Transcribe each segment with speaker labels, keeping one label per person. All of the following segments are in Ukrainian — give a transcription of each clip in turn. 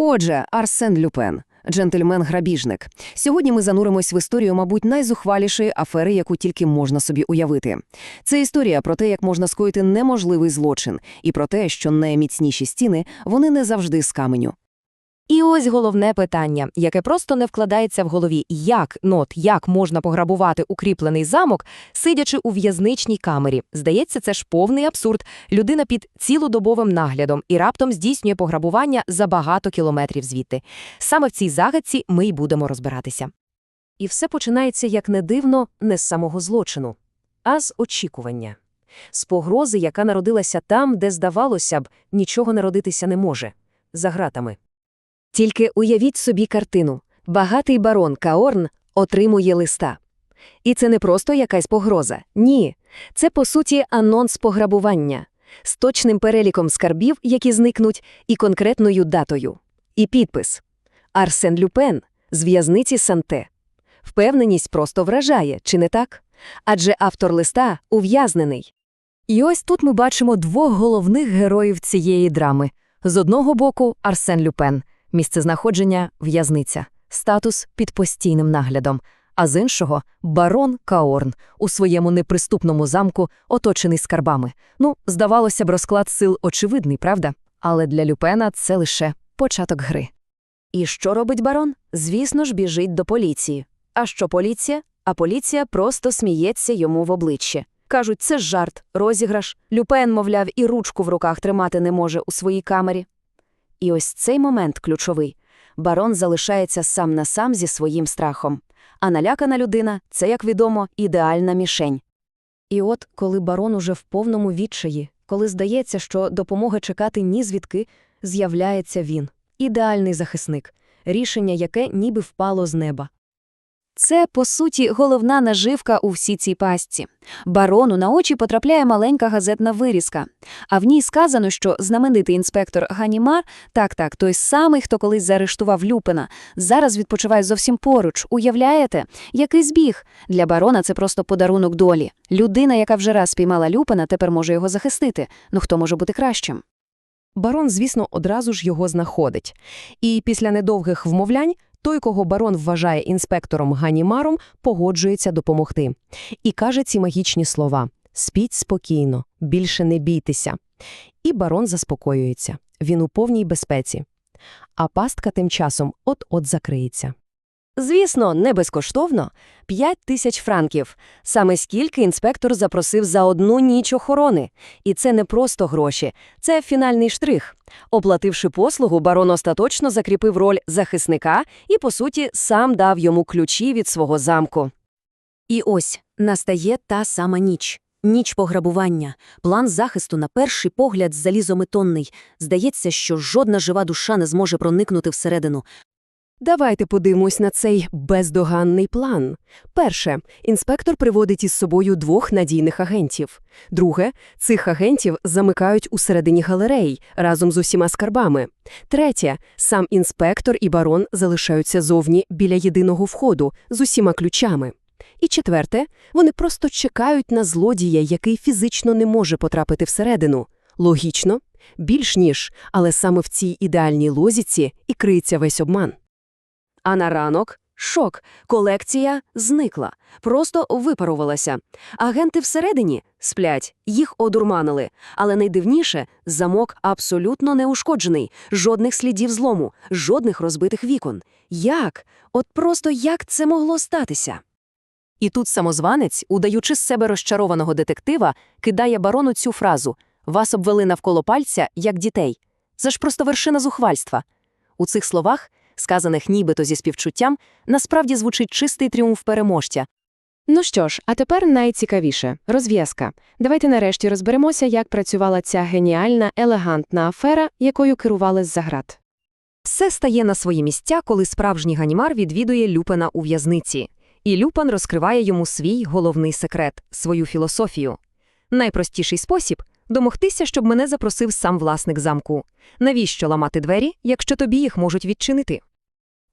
Speaker 1: Отже, Арсен Люпен, джентльмен-грабіжник. Сьогодні ми зануримось в історію, мабуть, найзухвалішої афери, яку тільки можна собі уявити. Це історія про те, як можна скоїти неможливий злочин, і про те, що найміцніші стіни вони не завжди з каменю.
Speaker 2: І ось головне питання, яке просто не вкладається в голові. Як, нот, як можна пограбувати укріплений замок, сидячи у в'язничній камері? Здається, це ж повний абсурд. Людина під цілодобовим наглядом і раптом здійснює пограбування за багато кілометрів звідти. Саме в цій загадці ми й будемо розбиратися. І все починається, як не дивно, не з самого злочину, а з очікування. З погрози, яка народилася там, де, здавалося б, нічого народитися не може – за гратами. Тільки уявіть собі картину. Багатий барон Каорн отримує листа. І це не просто якась погроза. Ні. Це, по суті, анонс пограбування. З точним переліком скарбів, які зникнуть, і конкретною датою. І підпис. Арсен Люпен з в'язниці Санте. Впевненість просто вражає, чи не так? Адже автор листа ув'язнений. І ось тут ми бачимо двох головних героїв цієї драми. З одного боку – Арсен Люпен – місцезнаходження – в'язниця, статус – під постійним наглядом, а з іншого – барон Каорн у своєму неприступному замку, оточений скарбами. Ну, здавалося б, розклад сил очевидний, правда? Але для Люпена це лише початок гри. І що робить барон? Звісно ж, біжить до поліції. А що поліція? А поліція просто сміється йому в обличчя. Кажуть, це жарт, розіграш. Люпен, мовляв, і ручку в руках тримати не може у своїй камері. І ось цей момент ключовий. Барон залишається сам на сам зі своїм страхом. А налякана людина це, як відомо, ідеальна мішень. І от, коли барон уже в повному відчаї, коли здається, що допомоги чекати ні звідки, з'являється він ідеальний захисник, рішення, яке ніби впало з неба. Це, по суті, головна наживка у всій цій пастці. Барону на очі потрапляє маленька газетна вирізка, а в ній сказано, що знаменитий інспектор Ганімар, так-так, той самий, хто колись заарештував Люпена, зараз відпочиває зовсім поруч. Уявляєте? Який збіг? Для барона це просто подарунок долі. Людина, яка вже раз спіймала Люпена, тепер може його захистити. Ну хто може бути кращим? Барон, звісно, одразу ж його знаходить. І після недовгих вмовлянь той, кого барон вважає інспектором Ганімаром, погоджується допомогти. І каже ці магічні слова Спіть спокійно, більше не бійтеся. І барон заспокоюється. Він у повній безпеці. А пастка тим часом от-от закриється. Звісно, не безкоштовно – 5 тисяч франків. Саме скільки інспектор запросив за одну ніч охорони. І це не просто гроші, це фінальний штрих. Оплативши послугу, барон остаточно закріпив роль захисника і, по суті, сам дав йому ключі від свого замку. І ось настає та сама ніч. Ніч пограбування. План захисту на перший погляд залізометонний. Здається, що жодна жива душа не зможе проникнути всередину. Давайте подивимось на цей бездоганний план. Перше, інспектор приводить із собою двох надійних агентів. Друге, цих агентів замикають у середині галерей разом з усіма скарбами. Третє, сам інспектор і барон залишаються зовні біля єдиного входу з усіма ключами. І четверте, вони просто чекають на злодія, який фізично не може потрапити всередину. Логічно, більш ніж, але саме в цій ідеальній лозіці і криється весь обман. А на ранок шок. Колекція зникла, просто випарувалася. Агенти всередині сплять, їх одурманили. Але найдивніше замок абсолютно неушкоджений, жодних слідів злому, жодних розбитих вікон. Як? От просто як це могло статися? І тут самозванець, удаючи з себе розчарованого детектива, кидає барону цю фразу Вас обвели навколо пальця, як дітей. Це ж просто вершина зухвальства. У цих словах сказаних нібито зі співчуттям, насправді звучить чистий тріумф переможця.
Speaker 3: Ну що ж, а тепер найцікавіше розв'язка. Давайте нарешті розберемося, як працювала ця геніальна, елегантна афера, якою керували з заград.
Speaker 2: Все стає на свої місця, коли справжній ганімар відвідує Люпена у в'язниці. І Люпен розкриває йому свій головний секрет, свою філософію. Найпростіший спосіб домогтися, щоб мене запросив сам власник замку. Навіщо ламати двері, якщо тобі їх можуть відчинити?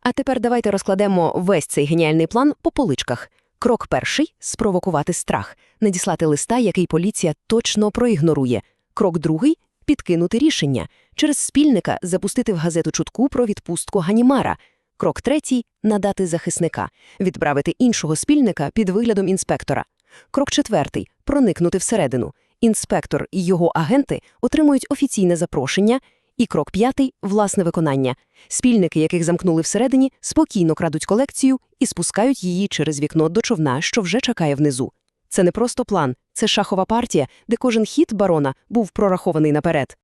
Speaker 2: А тепер давайте розкладемо весь цей геніальний план по поличках. Крок перший спровокувати страх, надіслати листа, який поліція точно проігнорує. Крок другий
Speaker 4: підкинути рішення, через спільника запустити в газету чутку про відпустку Ганімара. Крок третій – надати захисника, відправити іншого спільника під виглядом інспектора. Крок четвертий – проникнути всередину. Інспектор і його агенти отримують офіційне запрошення. І крок п'ятий – власне виконання. Спільники, яких замкнули всередині, спокійно крадуть колекцію і спускають її через вікно до човна, що вже чекає внизу. Це не просто план, це шахова партія, де кожен хід барона був прорахований наперед.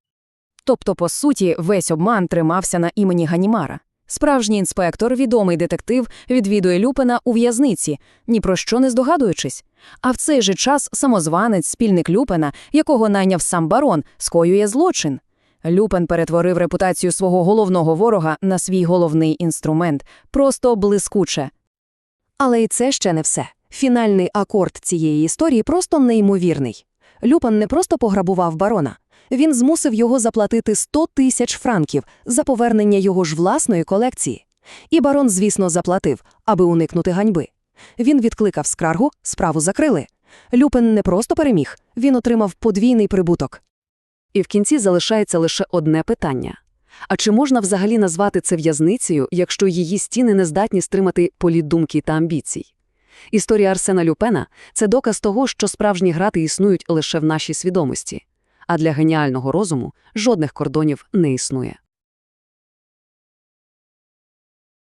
Speaker 1: Тобто, по суті, весь обман тримався на імені Ганімара. Справжній інспектор, відомий детектив, відвідує Люпена у в'язниці, ні про що не здогадуючись. А в цей же час самозванець, спільник Люпена, якого найняв сам барон, скоює злочин. Люпен перетворив репутацію свого головного ворога на свій головний інструмент, просто блискуче. Але і це ще не все. Фінальний акорд цієї історії просто неймовірний. Люпен не просто пограбував барона. Він змусив його заплатити 100 тисяч франків за повернення його ж власної колекції. І барон, звісно, заплатив, аби уникнути ганьби. Він відкликав скаргу, справу закрили. Люпен не просто переміг, він отримав подвійний прибуток. І в кінці залишається лише одне питання. А чи можна взагалі назвати це в'язницею, якщо її стіни не здатні стримати політ думки та амбіцій? Історія Арсена Люпена – це доказ того, що справжні грати існують лише в нашій свідомості. А для геніального розуму жодних кордонів не існує.